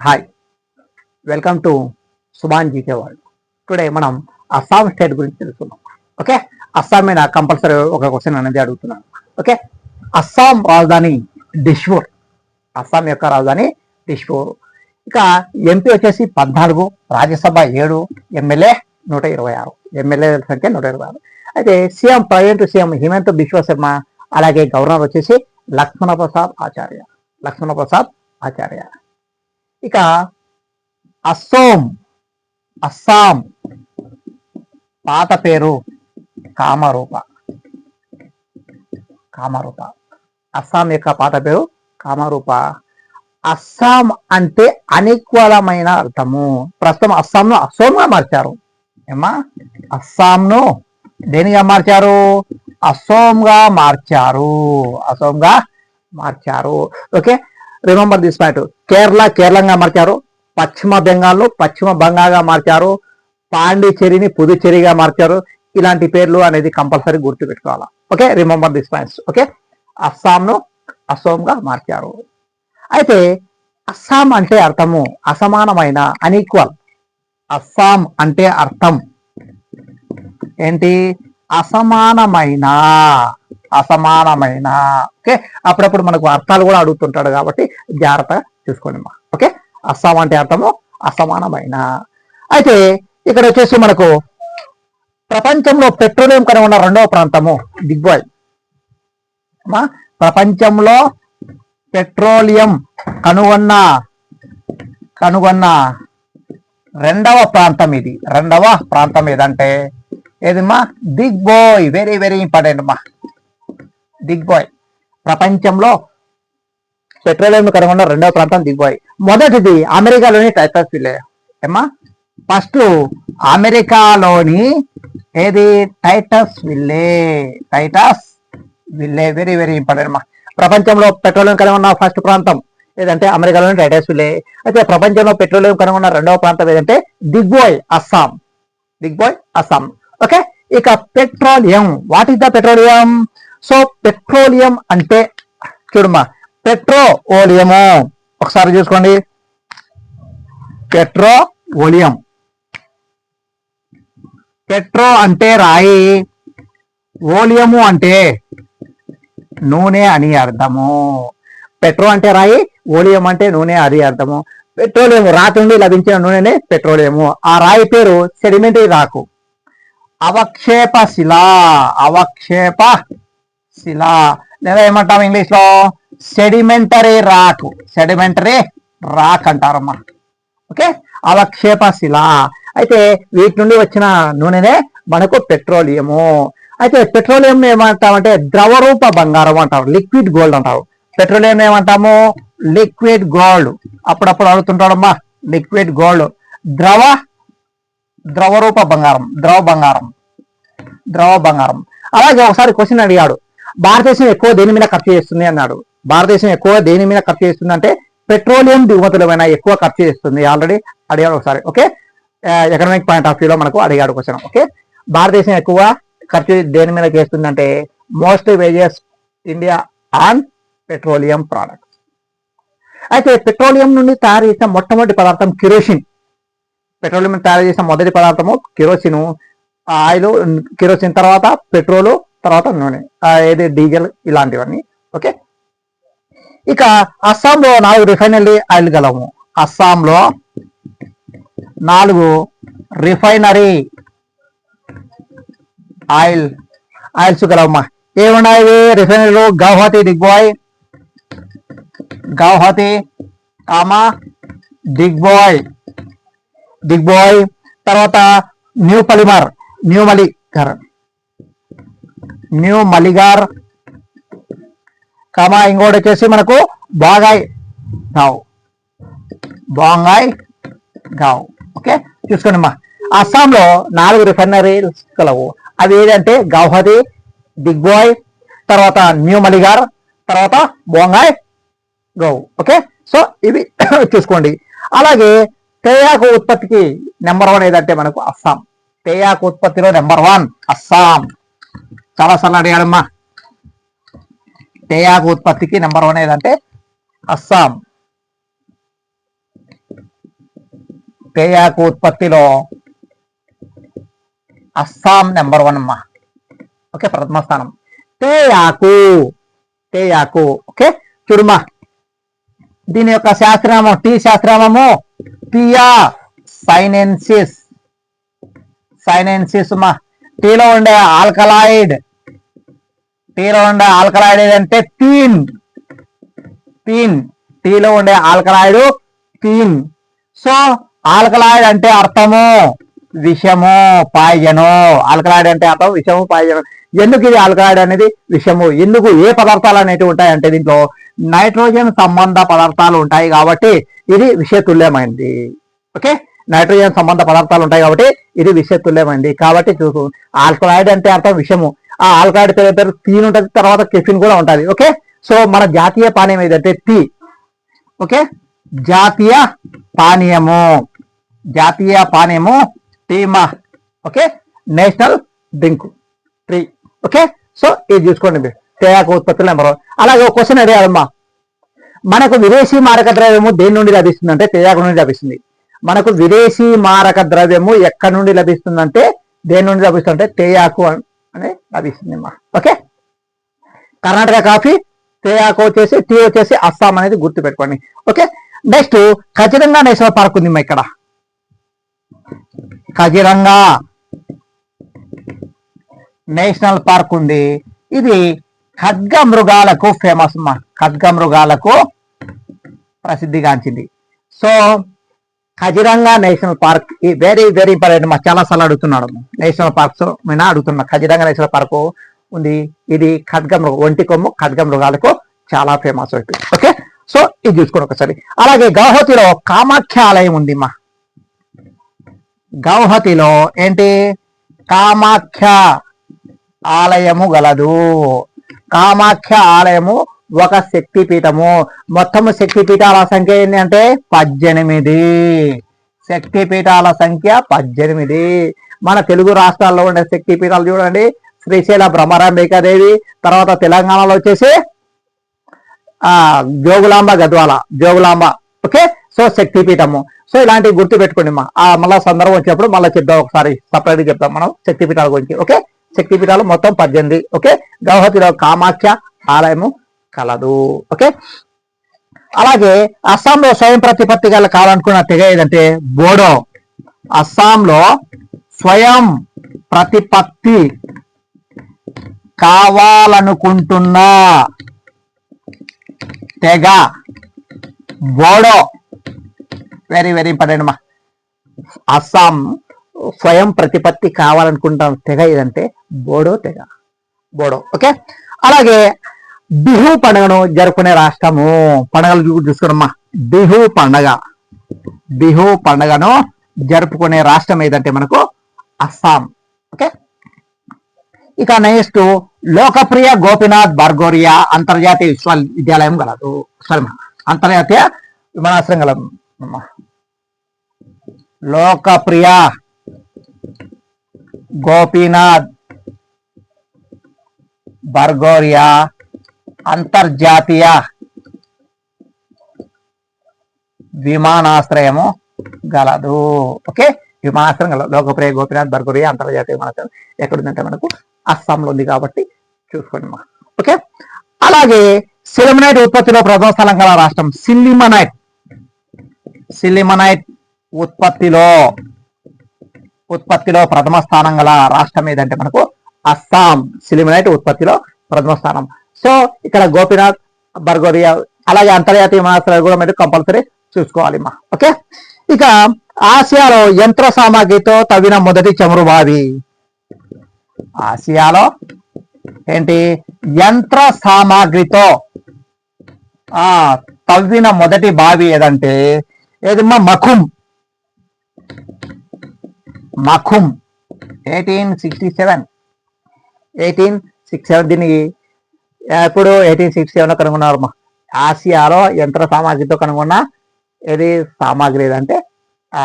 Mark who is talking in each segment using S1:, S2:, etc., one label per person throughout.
S1: Hi welcome to Subhan GK world today మనం Assam state గురించి తెలుసుకుందాం. ఓకే అస్సాం మీద కంపల్సరీ ఒక క్వశ్చన్ అనేది అడుగుతున్నాను. ఓకే అస్సాం రాజధాని డిష్పూర్ అస్సాం యొక్క రాజధాని డిష్పూర్ ఇక ఎంపీ వచ్చేసి పద్నాలుగు రాజ్యసభ ఏడు ఎమ్మెల్యే నూట ఇరవై ఆరు. ఎమ్మెల్యే సంఖ్య నూట ఇరవై ఆరు. అయితే CM present CM Himanta Biswa Sarma అలాగే గవర్నర్ వచ్చేసి లక్ష్మణ ప్రసాద్ ఆచార్య. లక్ష్మణ ప్రసాద్ ఆచార్య. ఇక అస్సోం అస్సాం పాత పేరు కామరూప. కామరూప. అస్సాం యొక్క పాత పేరు కామరూప. అస్సాం అంటే అనేకమైన అర్థము. ప్రస్తుతం అస్సాంను అస్సోంగా మార్చారు. ఏమా అస్సాంను దేనిగా మార్చారు? అసోంగా మార్చారు. అసోంగా మార్చారు. Okay? Remember this fact Kerala కేరళంగా మార్చారు పశ్చిమ బెంగాల్లో పశ్చిమ బంగాగా మార్చారు పాండిచేరిని పుదుచేరిగా మార్చారు ఇలాంటి పేర్లు అనేది కంపల్సరీ గుర్తు పెట్టుకోవాలా okay remember this points okay అస్సాంను అసోంగా మార్చారు అయితే అస్సాం అంటే అర్థము అసమానమైన అన్ఈక్వల్ అస్సాం అంటే అర్థం ఏంటి అసమానమైన అసమానమైన. ఓకే? అప్పుడప్పుడు మనకు అర్థాలు కూడా అడుగుతుంటాడు కాబట్టి జాగ్రత్త చూసుకోండి అమ్మా. ఓకే? అస్సాం అంటే అర్థము? అసమానమైన. అయితే ఇక్కడ వచ్చేసి మనకు ప్రపంచంలో పెట్రోలియం కనుగొన్న రెండవ ప్రాంతము దిగ్బాయ్. అమ్మా ప్రపంచంలో పెట్రోలియం కనుగొన్న కనుగొన్న రెండవ ప్రాంతం ఇది. రెండవ ప్రాంతం ఏదంటే? ఏదమ్మా? దిగ్బోయ్. వెరీ వెరీ ఇంపార్టెంట్ అమ్మా. దిగ్బాయ్ ప్రపంచంలో పెట్రోలియం కనుగొన్న రెండవ ప్రాంతం దిగ్బాయ్ మొదటిది అమెరికాలోని టైటస్ విలే ఏమ్మా? ఫస్ట్ అమెరికాలోని ఏది? Titusville Titusville very very important అమ్మా. ప్రపంచంలో పెట్రోలియం కనుగొన్న ఫస్ట్ ప్రాంతం ఏదంటే అమెరికాలోని టైటస్ విల్లే అయితే ప్రపంచంలో పెట్రోలియం కనుగొన్న రెండవ ప్రాంతం ఏదంటే దిగ్బోయ్ అస్సాం దిగ్బోయ్ అస్సాం ఓకే ఇక petroleum. What is the petroleum so petroleum అంటే చూడమ్మా పెట్రో ఓలియము ఒకసారి చూసుకోండి. పెట్రో ఓలియం పెట్రో అంటే రాయి ఓలియము అంటే నూనె అని అర్థము. పెట్రో అంటే రాయి ఓలియం అంటే నూనె అది అర్థము. పెట్రోలియం రాతి నుండి లభించిన నూనెనే పెట్రోలియము. ఆ రాయి పేరు సెడిమెంటరీ రాకు. అవక్షేప శిలా అవక్షేప శిలా. లేదా ఏమంటాం ఇంగ్లీష్లో సెడిమెంటరీ రాక్ సెడిమెంటరీ రాక్ అంటారమ్మా ఓకే? అవక్షేప శిల. అయితే వీటి నుండి వచ్చిన నూనెనే మనకు పెట్రోలియము. అయితే పెట్రోలియం ఏమంటామంటే ద్రవరూప బంగారం అంటారు. లిక్విడ్ గోల్డ్ అంటారు. పెట్రోలియం ఏమంటాము? Liquid gold. అప్పుడప్పుడు అడుగుతుంటాడమ్మా లిక్విడ్ గోల్డ్. ద్రవ ద్రవరూప బంగారం ద్రవ బంగారం ద్రవ బంగారం. అలాగే ఒకసారి క్వశ్చన్ అడిగాడు. భారతదేశం ఎక్కువ దేని మీద ఖర్చు చేస్తుంది అన్నాడు. భారతదేశం ఎక్కువ దేని మీద ఖర్చు చేస్తుంది అంటే పెట్రోలియం దిగుమతులమైన ఎక్కువ ఖర్చు చేస్తుంది. ఆల్రెడీ అడిగాడు ఒకసారి. ఓకే ఎకనామిక్ పాయింట్ ఆఫ్ వ్యూలో మనకు అడిగాడు క్వశ్చన్ ఓకే భారతదేశం ఎక్కువ ఖర్చు దేని మీద చేస్తుందంటే most wages India on petroleum products అయితే పెట్రోలియం నుండి తయారు చేసిన మొట్టమొదటి పదార్థం కిరోసిన్. పెట్రోలియం తయారు చేసిన మొదటి పదార్థము కిరోసిన్. ఆయిల్ కిరోసిన్ తర్వాత పెట్రోలు తర్వాత నూనె. ఏది? డీజిల్ ఇలాంటివన్నీ. ఓకే? ఇక అస్సాంలో నాలుగు రిఫైనరీ ఆయిల్ గలము. అస్సాంలో నాలుగు రిఫైనరీ ఆయిల్ ఆయిల్స్ గలవమ్మా. ఏమున్నాయి రిఫైనరీలు గౌహతి దిగ్బాయ్ గౌహతి కామా దిగ్బాయ్. దిగ్బాయ్ తర్వాత Numaligarh Numaligarh Numaligarh comma ఇంకోటి వచ్చేసి మనకు బాగాయ్ గావ్. బాంగాయ్ గావ్. ఓకే? చూసుకోండి అమ్మా అస్సాంలో నాలుగు రిఫైనరీస్ కలవు. అవి ఏదంటే గౌహతి దిగ్బాయ్ తర్వాత న్యూ మలిగార్ తర్వాత బోంగాయ్ గౌ ఓకే? సో ఇవి చూసుకోండి. అలాగే తేయాకు ఉత్పత్తికి నెంబర్ వన్ ఏదంటే మనకు అస్సాం. తేయాకు ఉత్పత్తిలో నెంబర్ వన్ అస్సాం. చాలా సార్లు అడిగాడమ్మా. తేయాకు ఉత్పత్తికి నెంబర్ వన్ ఏదంటే అస్సాం. తేయాకు ఉత్పత్తిలో అస్సాం నెంబర్ వన్ అమ్మా. ఓకే ప్రథమ స్థానం. తేయాకు తేయాకు ఓకే చూడుమా దీని యొక్క శాస్త్రనామం టీ శాస్త్రనామము పియా సైనెన్సిస్. సైనెన్సిస్ మా టీలో ఉండే ఆల్కలాయిడ్. టీలో ఉండే ఆల్కలాయిడ్ ఏదంటే తీన్. తీన్. టీలో ఉండే ఆల్కలాయిడ్ తీన్. సో ఆల్కలాయిడ్ అంటే అర్థము విషము పాయజను. ఆల్కలాయిడ్ అంటే అర్థం విషము పాయజను. ఎందుకు ఇది ఆల్కలాయిడ్ అనేది? విషము. ఎందుకు? ఏ పదార్థాలు అనేటివి ఉంటాయి అంటే దీంట్లో నైట్రోజన్ సంబంధ పదార్థాలు ఉంటాయి కాబట్టి ఇది విషతుల్యమైంది ఓకే? నైట్రోజన్ సంబంధ పదార్థాలు ఉంటాయి కాబట్టి ఇది విషతుల్యమైంది కాబట్టి చూసు ఆల్కలాయిడ్ అంటే అర్థం విషము. ఆ ఆల్కలాయిడ్ పేరు పేరు తీన్ ఉంటుంది తర్వాత కెఫిన్ కూడా ఉంటుంది. ఓకే? సో మన జాతీయ పానీయం ఏదంటే టీ. ఓకే? జాతీయ పానీయము. జాతీయ పానీయము టీమా okay? National drink tea. Okay? So ఇది చూసుకోండి మీరు. తేయాకు ఉత్పత్తులు నెంబర్. అలాగే ఒక క్వశ్చన్ అడిగారమ్మా. మనకు విదేశీ మారక ద్రవ్యము దేని నుండి లభిస్తుంది అంటే తేయాకు నుండి లభిస్తుంది. మనకు విదేశీ మారక ద్రవ్యము ఎక్కడి నుండి లభిస్తుందంటే దేని నుండి లభిస్తుందంటే తేయాకు అని లభిస్తుంది అమ్మా. ఓకే? కర్ణాటక కాఫీ తేయాకు వచ్చేసి టీ వచ్చేసి అస్సాం అనేది గుర్తు పెట్టుకోండి ఓకే? నెక్స్ట్ ఖచ్చితంగా నేషనల్ పార్క్ ఉంది మా ఇక్కడ. ఖజిరంగా నేషనల్ పార్క్ ఉంది. ఇది ఖడ్గ మృగాలకు ఫేమస్ మా ఖడ్గ మృగాలకు ప్రసిద్ధిగాంచింది. సో ఖజిరంగా నేషనల్ పార్క్ ఈ వెరీ వెరీ ఇంపార్టెంట్ మా చాలా సార్లు అడుగుతున్నాడు. నేషనల్ పార్క్స్ మీద అడుగుతున్నా. ఖజిరంగా నేషనల్ పార్క్ ఉంది. ఇది ఖడ్గ మృగం ఒంటి కొమ్ము ఖడ్గ మృగాలకు చాలా ఫేమస్ ఓకే సో ఇది చూసుకోండి ఒకసారి. అలాగే గౌహతిలో కామాఖ్య ఆలయం ఉంది మా గౌహతిలో ఏంటి? కామాఖ్య ఆలయము గలదు. కామాఖ్య ఆలయము ఒక శక్తి పీఠము. మొత్తము శక్తి పీఠాల సంఖ్య ఏంటి అంటే పద్దెనిమిది. శక్తి పీఠాల సంఖ్య పద్దెనిమిది. మన తెలుగు రాష్ట్రాల్లో ఉండే శక్తి పీఠాలు చూడండి. శ్రీశైల భ్రమరాంబికాదేవి తర్వాత తెలంగాణలో వచ్చేసి ఆ జోగులాంబ గద్వాల జోగులాంబ. ఓకే? సో శక్తి పీఠము. సో ఇలాంటివి గుర్తు పెట్టుకోండి మా. ఆ మళ్ళీ సందర్భం వచ్చినప్పుడు మళ్ళీ చెప్దాం ఒకసారి. సపరేట్ చెప్తాం మనం శక్తి పీఠాల గురించి. ఓకే? శక్తి పీఠాలు మొత్తం పద్దెనిమిది. ఓకే? గౌహతిలో కామాఖ్య ఆలయము కలదు. ఓకే? అలాగే అస్సాంలో స్వయం ప్రతిపత్తి గల కావాలనుకున్న తెగ ఏదంటే బోడో. అస్సాంలో స్వయం ప్రతిపత్తి కావాలనుకుంటున్న తెగ బోడో. వెరీ వెరీ ఇంపార్టెంట్ అమ్మా అస్సాం స్వయం ప్రతిపత్తి కావాలనుకుంటాం తెగ ఏదంటే బోడో తెగ. బోడో. ఓకే? అలాగే బిహు పండుగను జరుపుకునే రాష్ట్రము. పండుగలు చూ- బిహు పండగ. బిహు పండుగను జరుపుకునే రాష్ట్రం ఏదంటే మనకు అస్సాం. ఓకే? ఇక నెక్స్ట్ లోకప్రియ గోపినాథ్ బార్గోరియా అంతర్జాతీయ విశ్వవిద్యాలయం గలదు. సారీ అంతర్జాతీయ విమానాశ్రయం గలదు. లోకప్రియ గోపీనాథ్ బర్గోరియా అంతర్జాతీయ విమానాశ్రయము గలదు. ఓకే? విమానాశ్రయం గలదు. లోకప్రియ గోపినాథ్ బర్గోరియా అంతర్జాతీయ విమానాశ్రయం ఎక్కడుందంటే మనకు అస్సాంలో ఉంది కాబట్టి చూసుకోండి మా ఓకే? అలాగే సిలిమనైట్ ఉత్పత్తిలో ప్రథమ స్థలం గల రాష్ట్రం సిల్లిమనైట్ సిలిమనైట్ ఉత్పత్తిలో ఉత్పత్తిలో ప్రథమ స్థానం గల రాష్ట్రం ఏదంటే మనకు అస్సాం. సిలిమనైట్ ఉత్పత్తిలో ప్రథమ స్థానం. సో ఇక్కడ గోపినాథ్ బర్గోరియా అలాగే అంతర్జాతీయ విమానాశ్రయాలు కూడా మీరు కంపల్సరీ చూసుకోవాలి మా ఓకే? ఇక ఆసియాలో యంత్ర సామాగ్రితో తవ్విన మొదటి చమురు బావి ఆసియాలో ఏంటి? యంత్ర సామాగ్రితో ఆ తవ్విన మొదటి బావి ఏదంటే ఏదమ్మా? Makum Makum eighteen sixty seven. Eighteen six seven దీనికి ఎప్పుడు ఎయిటీన్ సిక్స్టీ సెవెన్లో కనుగొన్నారమ్మా ఆసియాలో యంత్ర సామాగ్రితో కనుగొన్న ఏది సామాగ్రి ఏదంటే ఆ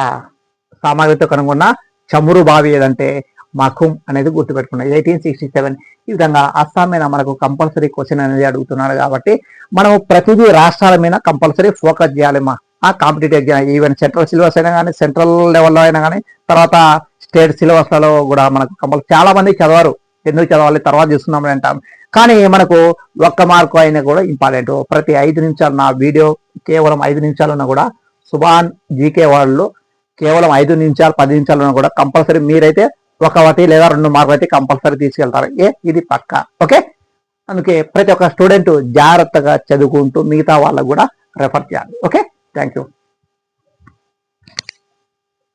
S1: సామాగ్రితో కనుగొన్న చమురు బావి ఏదంటే మఖుం అనేది గుర్తుపెట్టుకున్నాం. Eighteen sixty seven. ఈ విధంగా అస్సాం మీద మనకు కంపల్సరీ క్వశ్చన్ అనేది అడుగుతున్నాడు కాబట్టి మనం ప్రతిదీ రాష్ట్రాల మీద కంపల్సరీ ఫోకస్ చేయాలమ్మా ఆ competitive exam even central syllabus అయినా కానీ సెంట్రల్ లెవెల్లో అయినా కానీ తర్వాత స్టేట్ సిలబస్లలో కూడా మనకు కంపల్ చాలా మంది చదవరు. ఎందుకు చదవాలి? తర్వాత చూస్తున్నామని అంటాం. కానీ మనకు ఒక్క మార్కు అయినా కూడా ఇంపార్టెంట్ ప్రతి ఐదు నిమిషాలు నా వీడియో కేవలం ఐదు నిమిషాలున్నా కూడా సుభాన్ జీకే వాళ్ళు కేవలం ఐదు నిమిషాలు పది నిమిషాలున్నా కూడా కంపల్సరీ మీరైతే ఒకటి లేదా రెండు మార్కులు అయితే కంపల్సరీ తీసుకెళ్తారు. ఏ ఇది పక్క. ఓకే? అందుకే ప్రతి ఒక్క స్టూడెంట్ జాగ్రత్తగా చదువుకుంటూ మిగతా వాళ్ళకు కూడా రెఫర్ చేయాలి. ఓకే? Thank you